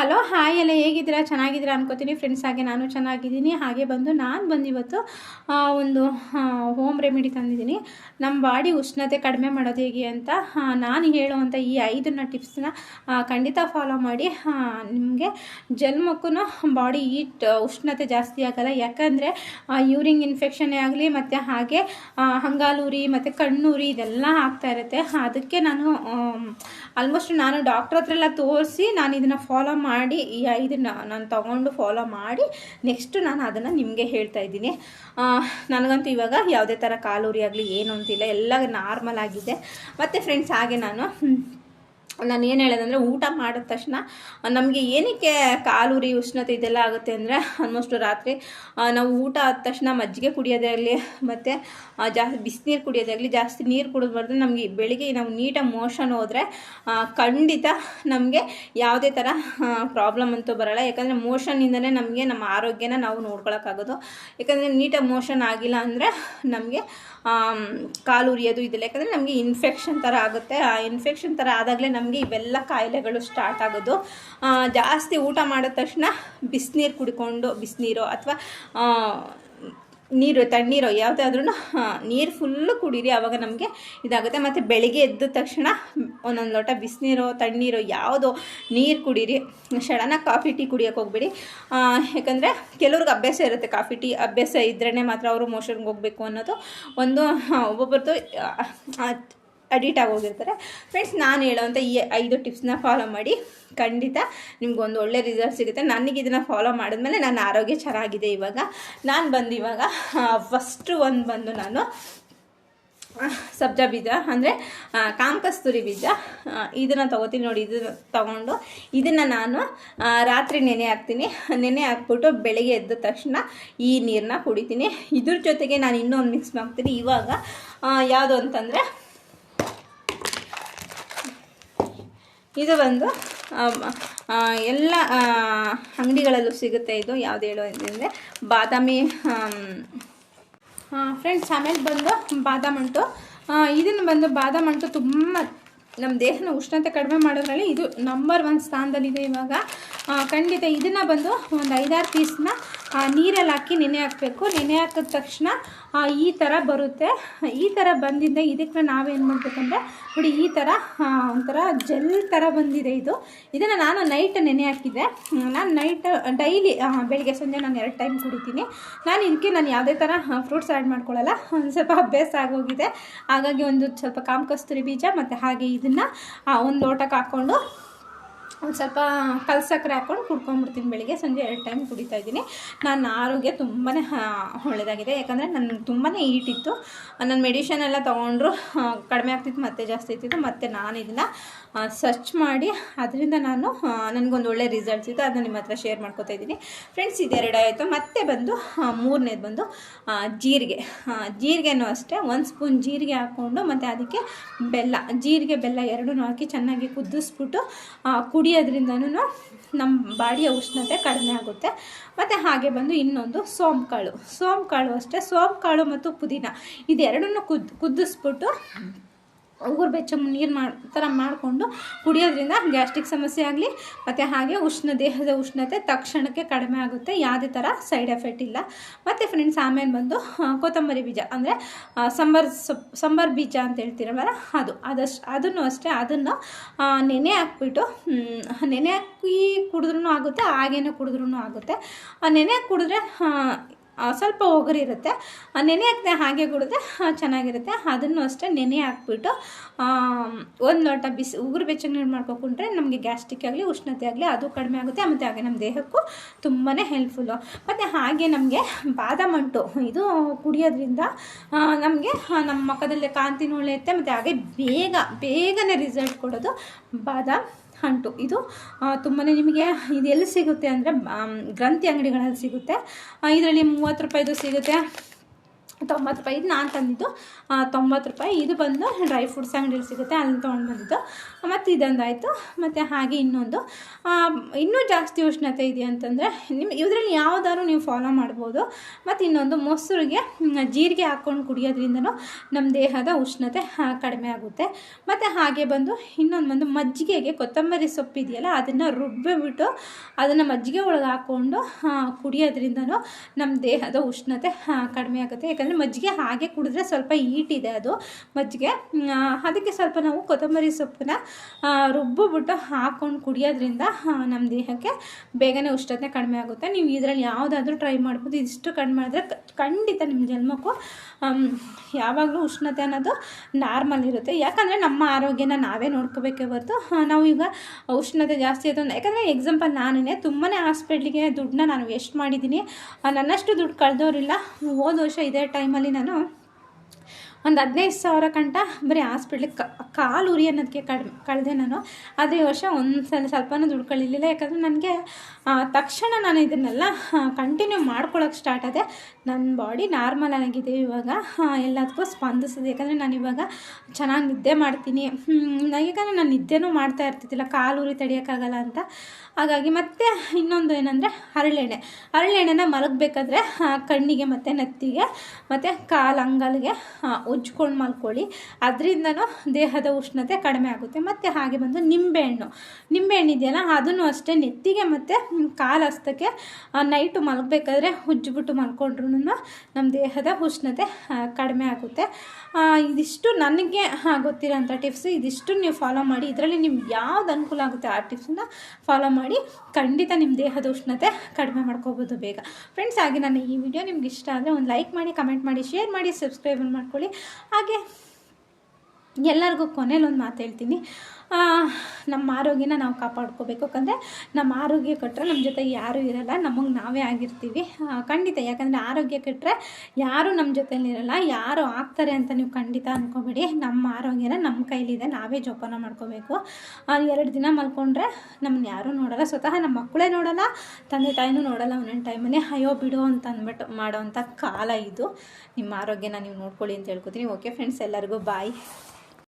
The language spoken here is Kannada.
ಹಲೋ, ಹಾಯ್ ಎಲ್ಲ ಹೇಗಿದ್ದೀರಾ? ಚೆನ್ನಾಗಿದ್ದೀರಾ ಅನ್ಕೋತೀನಿ. ಫ್ರೆಂಡ್ಸ್ ಹಾಗೆ ನಾನು ಚೆನ್ನಾಗಿದ್ದೀನಿ. ಹಾಗೆ ಬಂದು ನಾನು ಬಂದಿವತ್ತು ಒಂದು ಹೋಮ್ ರೆಮಿಡಿ ತಂದಿದ್ದೀನಿ. ನಮ್ಮ ಬಾಡಿ ಉಷ್ಣತೆ ಕಡಿಮೆ ಮಾಡೋದು ಹೇಗೆ ಅಂತ ನಾನು ಹೇಳುವಂಥ ಈ ಐದನ್ನ ಟಿಪ್ಸ್ನ ಖಂಡಿತ ಫಾಲೋ ಮಾಡಿ. ನಿಮಗೆ ಜನ್ಮಕ್ಕೂ ಬಾಡಿ ಈಟ್ ಉಷ್ಣತೆ ಜಾಸ್ತಿ ಆಗಲ್ಲ. ಯಾಕಂದರೆ ಯೂರಿಂಗ್ ಇನ್ಫೆಕ್ಷನ್ನೇ ಆಗಲಿ ಮತ್ತು ಹಾಗೆ ಹಂಗಾಲೂರಿ ಮತ್ತು ಕಣ್ಣೂರಿ ಇದೆಲ್ಲ ಆಗ್ತಾ ಇರುತ್ತೆ. ಅದಕ್ಕೆ ನಾನು ಆಲ್ಮೋಸ್ಟ್ ನಾನು ಡಾಕ್ಟ್ರ್ ಹತ್ರ ಎಲ್ಲ ತೋರಿಸಿ ನಾನು ಇದನ್ನು ಫಾಲೋ ಈ ಇದನ್ನು ನಾನು ತಗೊಂಡು ಫಾಲೋ ಮಾಡಿ ನೆಕ್ಸ್ಟ್ ನಾನು ಅದನ್ನು ನಿಮಗೆ ಹೇಳ್ತಾ ಇದ್ದೀನಿ. ನನಗಂತೂ ಇವಾಗ ಯಾವುದೇ ಥರ ಕಾಲೂರಿ ಆಗಲಿ, ಏನು ಅಂತಿಲ್ಲ, ಎಲ್ಲ ನಾರ್ಮಲ್ ಆಗಿದೆ. ಮತ್ತು ಫ್ರೆಂಡ್ಸ್ ಹಾಗೆ ನಾನು ನಾನು ಏನು ಹೇಳೋದಂದರೆ ಊಟ ಮಾಡಿದ ತಕ್ಷಣ, ನಮಗೆ ಏನಕ್ಕೆ ಕಾಲುರಿ ಉಷ್ಣತೆ ಇದೆಲ್ಲ ಆಗುತ್ತೆ ಅಂದರೆ ಆಲ್ಮೋಸ್ಟ್ ರಾತ್ರಿ ನಾವು ಊಟ ಆದ ತಕ್ಷಣ ಮಜ್ಜಿಗೆ ಕುಡಿಯೋದೇ ಆಗಲಿ, ಮತ್ತು ಜಾಸ್ತಿ ಬಿಸಿನೀರು ಕುಡಿಯೋದೇ ಆಗಲಿ, ಜಾಸ್ತಿ ನೀರು ಕುಡಿದ್ಬಾರ್ದು ನಮಗೆ ಬೆಳಿಗ್ಗೆ ನಾವು ನೀಟಾಗಿ ಮೋಷನ್ ಹೋದರೆ ಖಂಡಿತ ನಮಗೆ ಯಾವುದೇ ಥರ ಪ್ರಾಬ್ಲಮ್ ಅಂತೂ ಬರೋಲ್ಲ. ಯಾಕಂದರೆ ಮೋಷನ್ನಿಂದನೇ ನಮಗೆ ನಮ್ಮ ಆರೋಗ್ಯನ ನಾವು ನೋಡ್ಕೊಳಕ್ಕಾಗೋದು ಯಾಕಂದರೆ ನೀಟಾಗಿ ಮೋಷನ್ ಆಗಿಲ್ಲ ಅಂದರೆ ನಮಗೆ ಕಾಲು ಉರಿಯೋದು ಇದೆಲ್ಲ, ಯಾಕಂದರೆ ನಮಗೆ ಇನ್ಫೆಕ್ಷನ್ ಥರ ಆಗುತ್ತೆ. ಆ ಇನ್ಫೆಕ್ಷನ್ ಥರ ಆದಾಗಲೇ ನಮಗೆ ಇವೆಲ್ಲ ಕಾಯಿಲೆಗಳು ಸ್ಟಾರ್ಟ್ ಆಗೋದು. ಜಾಸ್ತಿ ಊಟ ಮಾಡಿದ ತಕ್ಷಣ ಬಿಸಿನೀರು ಕುಡ್ಕೊಂಡು, ಬಿಸಿನೀರು ಅಥವಾ ನೀರು, ತಣ್ಣೀರು ಯಾವುದಾದ್ರೂ ನೀರು ಫುಲ್ಲು ಕುಡೀರಿ ಆವಾಗ ನಮಗೆ ಇದಾಗುತ್ತೆ. ಮತ್ತು ಬೆಳಿಗ್ಗೆ ಎದ್ದ ತಕ್ಷಣ ಒಂದೊಂದು ಲೋಟ ಬಿಸಿನೀರು, ತಣ್ಣೀರು ಯಾವುದೋ ನೀರು ಕುಡೀರಿ. ಸಡನ್ನ ಕಾಫಿ, ಟೀ ಕುಡಿಯೋಕೆ ಹೋಗ್ಬೇಡಿ. ಯಾಕಂದರೆ ಕೆಲವ್ರಿಗೆ ಅಭ್ಯಾಸ ಇರುತ್ತೆ ಕಾಫಿ, ಟೀ ಅಭ್ಯಾಸ ಇದ್ರೇ ಮಾತ್ರ ಅವರು ಮೋಷನ್ಗೆ ಹೋಗಬೇಕು ಅನ್ನೋದು. ಒಂದು ಒಬ್ಬೊಬ್ಬರದು ಅಡಿಟ್ ಆಗೋಗಿರ್ತಾರೆ ಫ್ರೆಂಡ್ಸ್ ನಾನು ಹೇಳೋವಂಥ ಈ ಐದು ಟಿಪ್ಸ್ನ ಫಾಲೋ ಮಾಡಿ. ಖಂಡಿತ ನಿಮ್ಗೊಂದು ಒಳ್ಳೆ ರಿಸಲ್ಟ್ ಸಿಗುತ್ತೆ. ನನಗೆ ಇದನ್ನು ಫಾಲೋ ಮಾಡಿದ್ಮೇಲೆ ನನ್ನ ಆರೋಗ್ಯ ಚೆನ್ನಾಗಿದೆ ಇವಾಗ. ನಾನು ಬಂದು ಇವಾಗ ಫಸ್ಟು ಒಂದು ಬಂದು ನಾನು ಸಬ್ಜ ಬೀಜ, ಅಂದರೆ ಕಾಮಕಸ್ತೂರಿ ಬೀಜ ಇದನ್ನು ತೊಗೋತೀನಿ ನೋಡಿ. ಇದನ್ನು ತೊಗೊಂಡು ಇದನ್ನು ನಾನು ರಾತ್ರಿ ನೆನೆ ಹಾಕ್ತೀನಿ. ನೆನೆ ಹಾಕ್ಬಿಟ್ಟು ಬೆಳಗ್ಗೆ ಎದ್ದ ತಕ್ಷಣ ಈ ನೀರನ್ನ ಕುಡಿತೀನಿ. ಇದ್ರ ಜೊತೆಗೆ ನಾನು ಇನ್ನೊಂದು ಮಿಕ್ಸ್ ಮಾಡ್ತೀನಿ. ಇವಾಗ ಯಾವುದು ಅಂತಂದರೆ ಇದು ಬಂದು ಎಲ್ಲ ಅಂಗಡಿಗಳಲ್ಲೂ ಸಿಗುತ್ತೆ ಇದು. ಯಾವ್ದು ಹೇಳು ಅಂದರೆ ಬಾದಾಮಿ ಫ್ರೆಂಡ್ಸ್ ಆಮೇಲೆ ಬಂದು ಬಾದಾಮ್ ಅಂಟು. ಇದನ್ನು ಬಂದು ಬಾದಾಮ್ ಅಂಟು ತುಂಬ ನಮ್ಮ ದೇಹನ ಉಷ್ಣತೆ ಕಡಿಮೆ ಮಾಡೋದ್ರಲ್ಲಿ ಇದು ನಂಬರ್ ಒನ್ ಸ್ಥಾನದಲ್ಲಿದೆ ಇವಾಗ. ಖಂಡಿತ ಇದನ್ನು ಬಂದು ಒಂದು ಐದಾರು ಪೀಸ್ನ ನೀರಲ್ಲಿ ಹಾಕಿ ನೆನೆ ಹಾಕಬೇಕು. ನೆನೆ ಹಾಕಿದ ತಕ್ಷಣ ಈ ಥರ ಬರುತ್ತೆ. ಈ ಥರ ಬಂದಿದ್ದ ಇದಕ್ಕೆ ನಾವೇನು ಮಾಡಬೇಕಂದ್ರೆ, ನೋಡಿ, ಈ ಥರ ಒಂಥರ ಜೆಲ್ ಥರ ಬಂದಿದೆ ಇದು. ಇದನ್ನು ನಾನು ನೈಟ್ ನೆನೆ ಹಾಕಿದ್ದೆ. ನಾನು ನೈಟ್ ಡೈಲಿ ಬೆಳಿಗ್ಗೆ ಸಂಜೆ ನಾನು ಎರಡು ಟೈಮ್ ಕುಡಿತೀನಿ. ನಾನು ಇದಕ್ಕೆ ನಾನು ಯಾವುದೇ ಥರ ಫ್ರೂಟ್ಸ್ ಆ್ಯಡ್ ಮಾಡ್ಕೊಳ್ಳಲ್ಲ ಒಂದು ಸ್ವಲ್ಪ ಅಭ್ಯಾಸ ಆಗೋಗಿದೆ. ಹಾಗಾಗಿ ಒಂದು ಸ್ವಲ್ಪ ಕಾಮ ಬೀಜ ಮತ್ತು ಹಾಗೆ ಇದನ್ನು ಒಂದು ಲೋಟಕ್ಕೆ ಹಾಕ್ಕೊಂಡು ಒಂದು ಸ್ವಲ್ಪ ಕಲ್ ಸಕ್ಕರೆ ಹಾಕ್ಕೊಂಡು ಕುಡ್ಕೊಂಡ್ಬಿಡ್ತೀನಿ ಬೆಳಿಗ್ಗೆ. ಸಂಜೆ ಎರಡು ಟೈಮ್ ಕುಡಿತಾ ಇದ್ದೀನಿ. ನನ್ನ ಆರೋಗ್ಯ ತುಂಬಾ ಒಳ್ಳೆಯದಾಗಿದೆ ಯಾಕಂದರೆ ನನ್ನ ತುಂಬಾ ಈಟಿತ್ತು ನನ್ನ ಮೆಡಿಷನ್ ಎಲ್ಲ ತೊಗೊಂಡ್ರು ಕಡಿಮೆ ಆಗ್ತಿತ್ತು, ಮತ್ತೆ ಜಾಸ್ತಿ ಇರ್ತಿತ್ತು ಮತ್ತು ನಾನು ಇದನ್ನು ಸರ್ಚ್ ಮಾಡಿ, ಅದರಿಂದ ನಾನು ನನಗೊಂದು ಒಳ್ಳೆ ರಿಸಲ್ಟ್ಸ್ ಇತ್ತು ಅದನ್ನ ನಿಮ್ಮ ಹತ್ರ ಶೇರ್ ಮಾಡ್ಕೋತಾ ಇದ್ದೀನಿ. ಫ್ರೆಂಡ್ಸ್ ಇದೆರಡು ಆಯಿತು. ಮತ್ತೆ ಬಂದು ಮೂರನೇದು ಬಂದು ಜೀರಿಗೆ. ಜೀರಿಗೆನೂ ಅಷ್ಟೇ. ಒಂದು ಸ್ಪೂನ್ ಜೀರಿಗೆ ಹಾಕ್ಕೊಂಡು, ಮತ್ತು ಅದಕ್ಕೆ ಬೆಲ್ಲ. ಜೀರಿಗೆ, ಬೆಲ್ಲ ಎರಡೂ ಹಾಕಿ ಚೆನ್ನಾಗಿ ಕುದಿಸ್ಬಿಟ್ಟು ಕುಡಿಯೋದ್ರಿಂದನೂ ನಮ್ಮ ಬಾಡಿಯ ಉಷ್ಣತೆ ಕಡಿಮೆ ಆಗುತ್ತೆ. ಮತ್ತು ಹಾಗೆ ಬಂದು ಇನ್ನೊಂದು ಸೋಂಕಾಳು. ಸೋಂಕಾಳು ಅಷ್ಟೇ. ಸೋಂಕಾಳು ಮತ್ತು ಪುದೀನ. ಇದೆರಡನ್ನೂ ಕುದ್, ಕುದಿಸ್ಬಿಟ್ಟು ಉಗುರು ಬೆಚ್ಚ ನೀರು ಮಾಡಿ ಥರ ಮಾಡಿಕೊಂಡು ಕುಡಿಯೋದ್ರಿಂದ ಗ್ಯಾಸ್ಟ್ರಿಕ್ ಸಮಸ್ಯೆ ಆಗಲಿ, ಮತ್ತು ಹಾಗೆ ಉಷ್ಣ ದೇಹದ ಉಷ್ಣತೆ ತಕ್ಷಣಕ್ಕೆ ಕಡಿಮೆ ಆಗುತ್ತೆ. ಯಾವುದೇ ಥರ ಸೈಡ್ ಎಫೆಕ್ಟ್ ಇಲ್ಲ. ಮತ್ತು ಫ್ರೆಂಡ್ಸ್ ಆಮೇಲೆ ಬಂದು ಕೊತ್ತಂಬರಿ ಬೀಜ. ಅಂದರೆ ಸಂಬರ್ ಸಂಬರ್ ಬೀಜ ಅಂತ ಹೇಳ್ತಿರವಲ್ಲ ಅದು. ಅದಷ್ಟು ಅದನ್ನು ಅಷ್ಟೇ. ಅದನ್ನು ನೆನೆ ಹಾಕ್ಬಿಟ್ಟು ನೆನೆ ಹಾಕಿ ಕುಡಿದ್ರೂ ಆಗುತ್ತೆ, ಹಾಗೇನೆ ಕುಡಿದ್ರೂ ಆಗುತ್ತೆ. ನೆನೆ ಕುಡಿದ್ರೆ ಸ್ವಲ್ಪ ಒಗರಿರುತ್ತೆ. ನೆನೆ ಹಾಕಿದೆ ಹಾಗೆ ಕುಡಿದ್ರೆ ಚೆನ್ನಾಗಿರುತ್ತೆ. ಅದನ್ನು ಅಷ್ಟೇ ನೆನೆ ಹಾಕ್ಬಿಟ್ಟು ಒಂದು ಲೋಟ ಬಿಸಿ ಉಗುರು ಬೆಚ್ಚಗೆ ನೀರು ಮಾಡ್ಕೊಂಡ್ರೆ ನಮಗೆ ಗ್ಯಾಸ್ಟ್ರಿಕ್ ಆಗಲಿ, ಉಷ್ಣತೆ ಆಗಲಿ ಅದು ಕಡಿಮೆ ಆಗುತ್ತೆ. ಮತ್ತು ಹಾಗೆ ನಮ್ಮ ದೇಹಕ್ಕೂ ತುಂಬಾ ಹೆಲ್ಪ್ಫುಲ್ಲು ಮತ್ತು ಹಾಗೆ ನಮಗೆ ಬಾದಾಮ್ ಅಂಟು, ಇದು ಕುಡಿಯೋದ್ರಿಂದ ನಮಗೆ ನಮ್ಮ ಮುಖದಲ್ಲಿ ಕಾಂತಿನೂ ಉಳಿಯುತ್ತೆ ಮತ್ತು ಹಾಗೆ ಬೇಗ, ಬೇಗನೆ ರಿಸಲ್ಟ್ ಕೊಡೋದು ಬಾದಾಮ್. ಅಂಟು. ಇದು ತುಂಬಾ ನಿಮಗೆ ಇದು ಸಿಗುತ್ತೆ ಅಂದರೆ ಗ್ರಂಥಿ ಅಂಗಡಿಗಳಲ್ಲಿ ಸಿಗುತ್ತೆ. ಇದರಲ್ಲಿ ಮೂವತ್ತು ರೂಪಾಯಿದು ಸಿಗುತ್ತೆ. ತೊಂಬತ್ತು ರೂಪಾಯಿ ಇದು ನಾನು ತಂದಿದ್ದು. ತೊಂಬತ್ತು ರೂಪಾಯಿ ಇದು ಬಂದು ಡ್ರೈ ಫ್ರೂಟ್ಸ್ ಅಂಗಡಿಯಲ್ಲಿ ಸಿಗುತ್ತೆ ಅಲ್ಲಿ ತೊಗೊಂಡು ಬಂದಿದ್ದು. ಮತ್ತು ಇದೊಂದಾಯಿತು. ಮತ್ತು ಹಾಗೆ ಇನ್ನೊಂದು. ಇನ್ನೂ ಜಾಸ್ತಿ ಉಷ್ಣತೆ ಇದೆ ಅಂತಂದರೆ ನಿಮ್ಮ ಇದರಲ್ಲಿ ಯಾವುದಾದ್ರು ನೀವು ಫಾಲೋ ಮಾಡ್ಬೋದು. ಮತ್ತು ಇನ್ನೊಂದು, ಮೊಸರಿಗೆ ಜೀರಿಗೆ ಹಾಕ್ಕೊಂಡು ಕುಡಿಯೋದ್ರಿಂದನೂ ನಮ್ಮ ದೇಹದ ಉಷ್ಣತೆ ಕಡಿಮೆ ಆಗುತ್ತೆ. ಮತ್ತು ಹಾಗೆ ಬಂದು ಇನ್ನೊಂದು ಬಂದು ಮಜ್ಜಿಗೆಗೆ ಕೊತ್ತಂಬರಿ ಸೊಪ್ಪು ಇದೆಯಲ್ಲ, ಅದನ್ನು ರುಬ್ಬಿಬಿಟ್ಟು ಅದನ್ನು ಮಜ್ಜಿಗೆ ಒಳಗೆ ಹಾಕ್ಕೊಂಡು ಕುಡಿಯೋದ್ರಿಂದನೂ ನಮ್ಮ ದೇಹದ ಉಷ್ಣತೆ ಕಡಿಮೆ ಆಗುತ್ತೆ. ಯಾಕಂದರೆ ಮಜ್ಜಿಗೆ ಹಾಗೆ ಕುಡಿದ್ರೆ ಸ್ವಲ್ಪ ಈಟ್ ಇದೆ ಅದು. ಮಜ್ಜಿಗೆ ಅದಕ್ಕೆ ಸ್ವಲ್ಪ ನಾವು ಕೊತ್ತಂಬರಿ ಸೊಪ್ಪನ್ನ ರುಬ್ಬಿಬಿಟ್ಟು ಹಾಕ್ಕೊಂಡು ಕುಡಿಯೋದ್ರಿಂದ ನಮ್ಮ ದೇಹಕ್ಕೆ ಬೇಗನೆ ಉಷ್ಣತೆ ಕಡಿಮೆ ಆಗುತ್ತೆ. ನೀವು ಇದರಲ್ಲಿ ಯಾವುದಾದ್ರೂ ಟ್ರೈ ಮಾಡ್ಬೋದು. ಇದಿಷ್ಟು ಕಡಿಮೆ ಮಾಡಿದ್ರೆ ಖಂಡಿತ ನಿಮ್ಮ ಜನ್ಮಕ್ಕೂ ಯಾವಾಗಲೂ ಉಷ್ಣತೆ ಅನ್ನೋದು ನಾರ್ಮಲ್ ಇರುತ್ತೆ. ಯಾಕಂದರೆ ನಮ್ಮ ಆರೋಗ್ಯನ ನಾವೇ ನೋಡ್ಕೋಬೇಕೇ ಹೊರತು ನಾವು ಈಗ ಉಷ್ಣತೆ ಜಾಸ್ತಿ ಆಯಿತು ಯಾಕಂದರೆ ಎಕ್ಸಾಂಪಲ್ ನಾನೇ ತುಂಬಾ ಹಾಸ್ಪಿಟ್ಲಿಗೆ ದುಡ್ಡನ್ನ ನಾನು ವೇಸ್ಟ್ ಮಾಡಿದ್ದೀನಿ. ನನ್ನಷ್ಟು ದುಡ್ಡು ಕಳೆದೋರಿಲ್ಲ. ಹೋದ ವರ್ಷ ಇದೇ ಟೈಮಲ್ಲಿ ನಾನು ಒಂದು ಹದಿನೈದು ಸಾವಿರ ಕಂಟ ಬರೀ ಹಾಸ್ಪಿಟ್ಲಿಗೆ ಕಾಲು ಉರಿ ಅನ್ನೋದಕ್ಕೆ ಕಡಿಮೆ ಕಳೆದೆ ನಾನು. ಆದರೆ ಈ ವರ್ಷ ಒಂದು ಸಲ ಸ್ವಲ್ಪನೂ ದುಡ್ಕೊಳ್ಳಿಲ್ಲ ಯಾಕಂದರೆ ನನಗೆ ತಕ್ಷಣ ನಾನು ಇದನ್ನೆಲ್ಲ ಕಂಟಿನ್ಯೂ ಮಾಡ್ಕೊಳಕ್ಕೆ ಸ್ಟಾರ್ಟ್ ಆದೆ. ನನ್ನ ಬಾಡಿ ನಾರ್ಮಲ್ ಆಗಿದೆ ಇವಾಗ. ಎಲ್ಲದಕ್ಕೂ ಸ್ಪಂದಿಸಿದೆ. ಯಾಕಂದರೆ ನಾನು ಇವಾಗ ಚೆನ್ನಾಗಿ ನಿದ್ದೆ ಮಾಡ್ತೀನಿ. ಯಾಕಂದರೆ ನಾನು ನಿದ್ದೆನೂ ಮಾಡ್ತಾ ಇರ್ತಿದ್ದಿಲ್ಲ. ಕಾಲು ಉರಿ ತಡೆಯೋಕ್ಕಾಗಲ್ಲ ಅಂತ. ಹಾಗಾಗಿ ಮತ್ತೆ ಇನ್ನೊಂದು ಏನಂದರೆ ಹರಳೆಣ್ಣೆ. ಹರಳೆಣ್ಣೆನ ಮಲಗಬೇಕಾದ್ರೆ ಕಣ್ಣಿಗೆ ಮತ್ತು ನೆತ್ತಿಗೆ ಮತ್ತು ಕಾಲು, ಅಂಗಲ್ಗೆ ಉಜ್ಕೊಂಡು ಮಲ್ಕೊಳ್ಳಿ ಅದರಿಂದನೂ ದೇಹದ ಉಷ್ಣತೆ ಕಡಿಮೆ ಆಗುತ್ತೆ. ಮತ್ತು ಹಾಗೆ ಬಂದು ನಿಂಬೆಹಣ್ಣು. ನಿಂಬೆಹಣ್ಣು ಇದೆಯಲ್ಲ, ಅದನ್ನು ಅಷ್ಟೇ ನೆತ್ತಿಗೆ ಮತ್ತು ಕಾಲು ಹಸ್ತಕ್ಕೆ ನೈಟು ಮಲಗಬೇಕಾದ್ರೆ ಉಜ್ಜಿಬಿಟ್ಟು ಮಲ್ಕೊಂಡ್ರೂ ನಮ್ಮ ದೇಹದ ಉಷ್ಣತೆ ಕಡಿಮೆ ಆಗುತ್ತೆ. ಇದಿಷ್ಟು ನನಗೆ ಗೊತ್ತಿರೋಂಥ ಟಿಪ್ಸ್ ಇದಿಷ್ಟು ನೀವು ಫಾಲೋ ಮಾಡಿ. ಇದರಲ್ಲಿ ನಿಮ್ಗೆ ಯಾವ್ದು ಅನುಕೂಲ ಆಗುತ್ತೆ ಆ ಟಿಪ್ಸನ್ನ ಫಾಲೋ ಮಾಡಿ. ಖಂಡಿತ ನಿಮ್ಮ ದೇಹದ ಉಷ್ಣತೆ ಕಡಿಮೆ ಮಾಡ್ಕೋಬೋದು ಬೇಗ. ಫ್ರೆಂಡ್ಸ್ ಹಾಗೆ ನನ್ನ ಈ ವಿಡಿಯೋ ನಿಮ್ಗೆ ಇಷ್ಟ ಆದರೆ ಒಂದು ಲೈಕ್ ಮಾಡಿ ಕಮೆಂಟ್ ಮಾಡಿ ಶೇರ್ ಮಾಡಿ ಸಬ್ಸ್ಕ್ರೈಬ್ ಮಾಡ್ಕೊಳ್ಳಿ. ಹಾಗೆ ಎಲ್ಲರಿಗೂ ಕೊನೆಯಲ್ಲಿ ಒಂದು ಮಾತು ಹೇಳ್ತೀನಿ. ನಮ್ಮ ಆರೋಗ್ಯನ ನಾವು ಕಾಪಾಡ್ಕೋಬೇಕು. ಯಾಕಂದರೆ ನಮ್ಮ ಆರೋಗ್ಯ ಕೆಟ್ಟರೆ ನಮ್ಮ ಜೊತೆ ಯಾರೂ ಇರಲ್ಲ, ನಮಗೆ ನಾವೇ ಆಗಿರ್ತೀವಿ. ಖಂಡಿತ, ಯಾಕಂದರೆ ಆರೋಗ್ಯ ಕೆಟ್ಟರೆ ಯಾರೂ ನಮ್ಮ ಜೊತೆಲಿರಲ್ಲ ಯಾರು ಆಗ್ತಾರೆ ಅಂತ ನೀವು ಖಂಡಿತ ಅಂದ್ಕೋಬೇಡಿ ನಮ್ಮ ಆರೋಗ್ಯನ ನಮ್ಮ ಕೈಲಿದೆ, ನಾವೇ ಜೋಪಾನ ಮಾಡ್ಕೋಬೇಕು. ಎರಡು ದಿನ ಮಲ್ಕೊಂಡ್ರೆ ನಮ್ಮನ್ನ ಯಾರೂ ನೋಡಲ್ಲ, ಸ್ವತಃ ನಮ್ಮ ಮಕ್ಕಳೇ ನೋಡಲ್ಲ, ತಂದೆ ತಾಯಿನೂ ನೋಡಲ್ಲ ಒಂದೊಂದು ಟೈಮಲ್ಲಿ ಅಯ್ಯೋ, ಬಿಡು ಅಂತ ಅಂದ್ಬಿಟ್ಟು ಮಾಡೋವಂಥ ಕಾಲ ಇದು. ನಿಮ್ಮ ಆರೋಗ್ಯನ ನೀವು ನೋಡ್ಕೊಳ್ಳಿ ಅಂತ ಹೇಳ್ಕೊತೀನಿ. ಓಕೆ ಫ್ರೆಂಡ್ಸ್ ಎಲ್ಲರಿಗೂ ಬಾಯ್